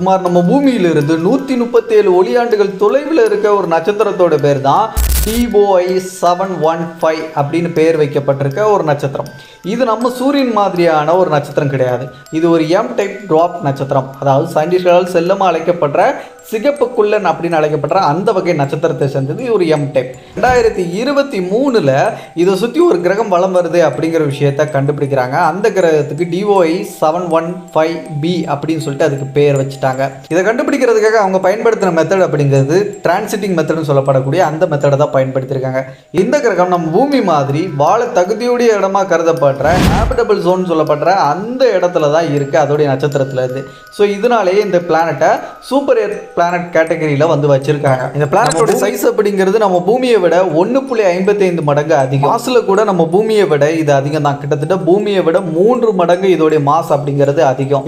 சுமார் நம்ம பூமியிலிருந்து நூற்றி முப்பத்தேழு ஒளியாண்டுகள் தொலைவில் இருக்க ஒரு நட்சத்திரத்தோட பேர் தான் டிஓஐ செவன் ஒன் ஃபைவ் அப்படின்னு பேர் வைக்கப்பட்டிருக்க ஒரு நட்சத்திரம். இது நம்ம சூரியன் மாதிரியான ஒரு நட்சத்திரம் கிடையாது. இது ஒரு எம் டைப் ட்ராப் நட்சத்திரம். அதாவது சயின்டிஸ்டால் செல்லமாக அழைக்கப்படுற சிகப்பு குள்ளன் அப்படின்னு அழைக்கப்படுற அந்த வகை நட்சத்திரத்தை சேர்ந்தது ஒரு எம் டைப். ரெண்டாயிரத்தி இருபத்தி மூணில் இதை சுற்றி ஒரு கிரகம் வளம் வருது அப்படிங்கிற விஷயத்த கண்டுபிடிக்கிறாங்க. அந்த கிரகத்துக்கு TOI seven one five B அப்படின்னு சொல்லிட்டு அதுக்கு பேர் வச்சுட்டாங்க. இதை கண்டுபிடிக்கிறதுக்காக அவங்க பயன்படுத்தின மெத்தட் அப்படிங்கிறது டிரான்சிட்டிங் மெத்தட்னு சொல்லப்படக்கூடிய அந்த மெத்தடை தான் பயன்படுத்தியிருக்காங்க. இந்த கிரகம் நம்ம பூமி மாதிரி வாழ தகுதியுடைய இடமா கருதப்படுற ஹேபிட்டபிள் ஜோன் சொல்லப்படுற அந்த இடத்துல தான் இருக்குது அதோடைய நட்சத்திரத்தில் இருந்து. ஸோ இதனாலேயே இந்த பிளானட்டை சூப்பர் எர்த் பிளானட் கேட்டகரியில் வந்து வச்சிருக்காங்க. இந்த பிளானட்டோட சைஸ் அப்படிங்கிறது நம்ம பூமியை விட ஒன்று புள்ளி ஐம்பத்தைந்து மடங்கு அதிகம். மாசில் கூட நம்ம பூமியை விட இது அதிகம் தான் கிட்டத்தட்ட பூமியை விட மூன்று மடங்கு இதோடைய மாஸ் அப்படிங்கிறது அதிகம்.